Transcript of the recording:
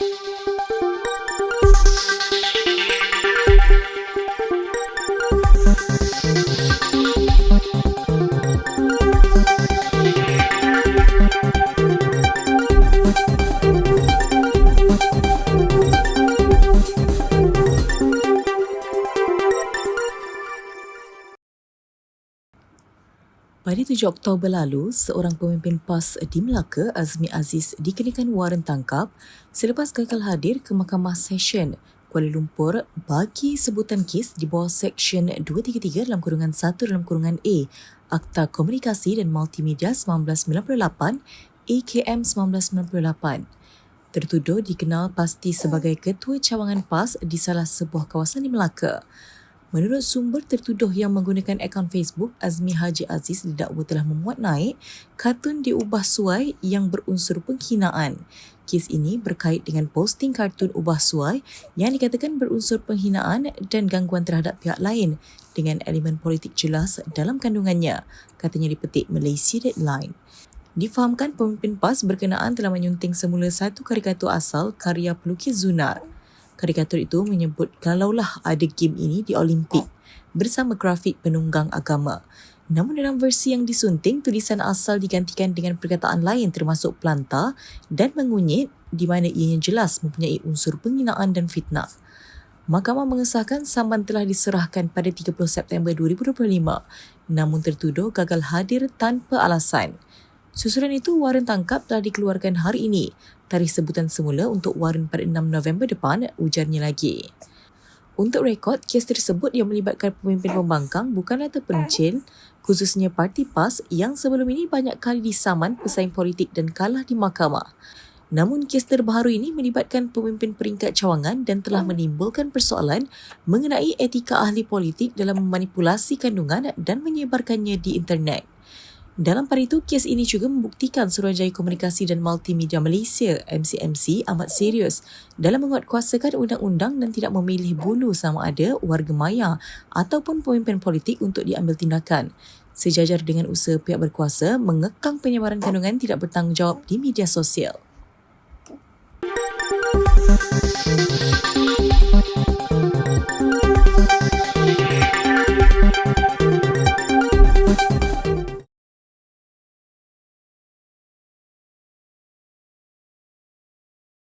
Música Pada 7 Oktober lalu, seorang pemimpin PAS di Melaka, Azmi Aziz, dikenakan waran tangkap selepas gagal hadir ke Mahkamah Session Kuala Lumpur bagi sebutan kes di bawah Seksyen 233 dalam kurungan 1 dalam kurungan A Akta Komunikasi dan Multimedia 1998 AKM 1998. Tertuduh dikenal pasti sebagai Ketua Cawangan PAS di salah sebuah kawasan di Melaka. Menurut sumber tertuduh yang menggunakan akaun Facebook, Azmi Haji Aziz didakwa telah memuat naik kartun diubah suai yang berunsur penghinaan. Kes ini berkait dengan posting kartun ubah suai yang dikatakan berunsur penghinaan dan gangguan terhadap pihak lain dengan elemen politik jelas dalam kandungannya, katanya dipetik Malaysia Deadline. Difahamkan pemimpin PAS berkenaan telah menyunting semula satu karikatur asal karya pelukis Zunar. Karikatur itu menyebut kalaulah ada game ini di Olimpik bersama grafik penunggang agama. Namun dalam versi yang disunting, tulisan asal digantikan dengan perkataan lain termasuk pelanta dan mengunyit di mana ianya jelas mempunyai unsur penghinaan dan fitnah. Mahkamah mengesahkan saman telah diserahkan pada 30 September 2025 namun tertuduh gagal hadir tanpa alasan. Susulan itu, waran tangkap telah dikeluarkan hari ini. Tarikh sebutan semula untuk waran pada 6 November depan, ujarnya lagi. Untuk rekod, kes tersebut yang melibatkan pemimpin pembangkang bukanlah terpencil, khususnya parti PAS yang sebelum ini banyak kali disaman pesaing politik dan kalah di mahkamah. Namun kes terbaru ini melibatkan pemimpin peringkat cawangan dan telah menimbulkan persoalan mengenai etika ahli politik dalam memanipulasi kandungan dan menyebarkannya di internet. Dalam pada itu, kes ini juga membuktikan Suruhanjaya Komunikasi dan Multimedia Malaysia MCMC amat serius dalam menguatkuasakan undang-undang dan tidak memilih bulu sama ada warga maya ataupun pemimpin politik untuk diambil tindakan. Sejajar dengan usaha pihak berkuasa mengekang penyebaran kandungan tidak bertanggungjawab di media sosial.